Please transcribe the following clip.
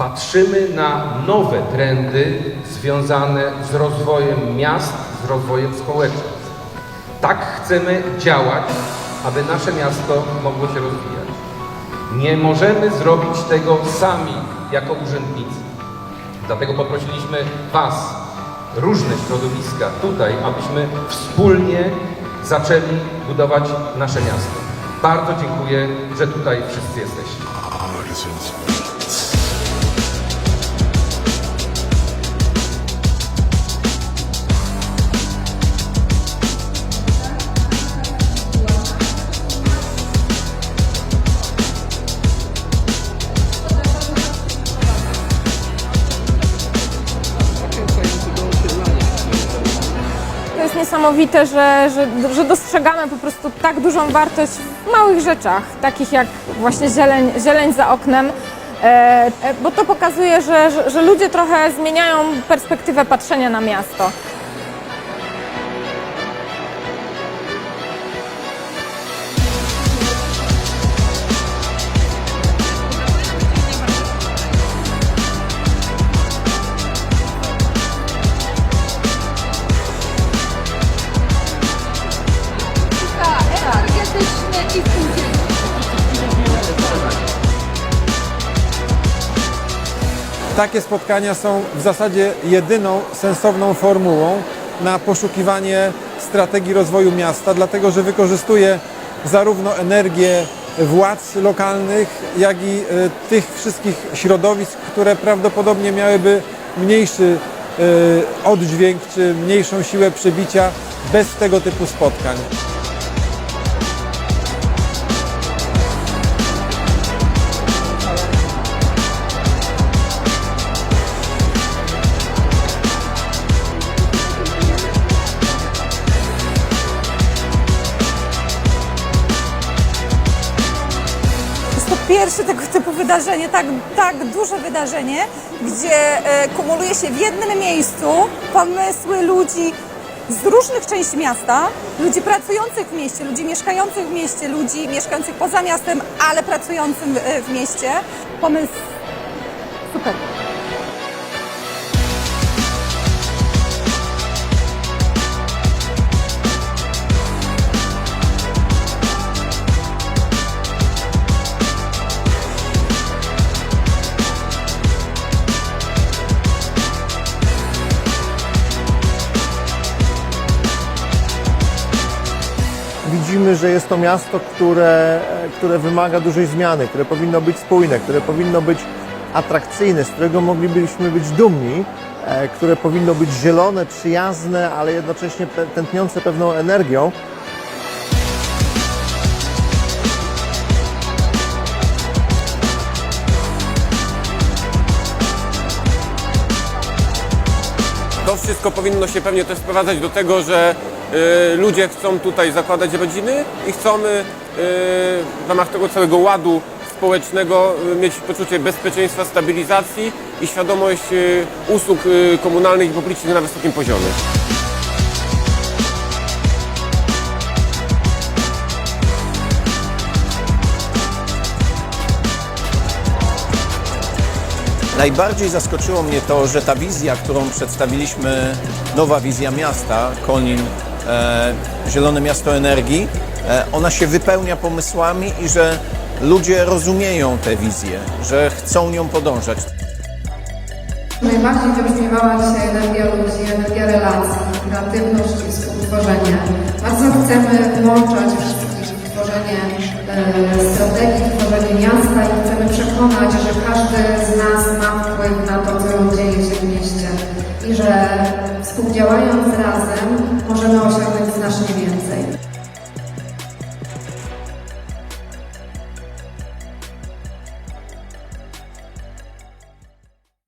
Patrzymy na nowe trendy związane z rozwojem miast, z rozwojem społeczeństw. Tak chcemy działać, aby nasze miasto mogło się rozwijać. Nie możemy zrobić tego sami jako urzędnicy. Dlatego poprosiliśmy Was, różne środowiska tutaj, abyśmy wspólnie zaczęli budować nasze miasto. Bardzo dziękuję, że tutaj wszyscy jesteście. Jest niesamowite, że, że, że dostrzegamy po prostu tak dużą wartość w małych rzeczach, takich jak właśnie zieleń, zieleń za oknem, e, e, bo to pokazuje, że, że, że ludzie trochę zmieniają perspektywę patrzenia na miasto. Takie spotkania są w zasadzie jedyną sensowną formułą na poszukiwanie strategii rozwoju miasta, dlatego że wykorzystuje zarówno energię władz lokalnych, jak i e, tych wszystkich środowisk, które prawdopodobnie miałyby mniejszy e, oddźwięk czy mniejszą siłę przebicia bez tego typu spotkań. Pierwsze tego typu wydarzenie, tak, tak duże wydarzenie, gdzie e, kumuluje się w jednym miejscu pomysły ludzi z różnych części miasta, ludzi pracujących w mieście, ludzi mieszkających w mieście, ludzi mieszkających poza miastem, ale pracującym e, w mieście. Pomysł super. Widzimy, że jest to miasto, które, które wymaga dużej zmiany, które powinno być spójne, które powinno być atrakcyjne, z którego moglibyśmy być dumni, e, które powinno być zielone, przyjazne, ale jednocześnie tętniące pewną energią. To wszystko powinno się pewnie też sprowadzać do tego, że y, ludzie chcą tutaj zakładać rodziny i chcą y, w ramach tego całego ładu społecznego y, mieć poczucie bezpieczeństwa, stabilizacji i świadomość y, usług y, komunalnych i publicznych na wysokim poziomie. Najbardziej zaskoczyło mnie to, że ta wizja, którą przedstawiliśmy, nowa wizja miasta, Konin, e, Zielone Miasto Energii, e, ona się wypełnia pomysłami i że ludzie rozumieją tę wizję, że chcą nią podążać. Najbardziej wybrzmiewała dzisiaj energia ludzi, energia relacji, kreatywność i współtworzenie. Bardzo chcemy włączać wszystkich w tworzenie e, strategii, w tworzenie miasta i chcemy przekonać, że każdy z nas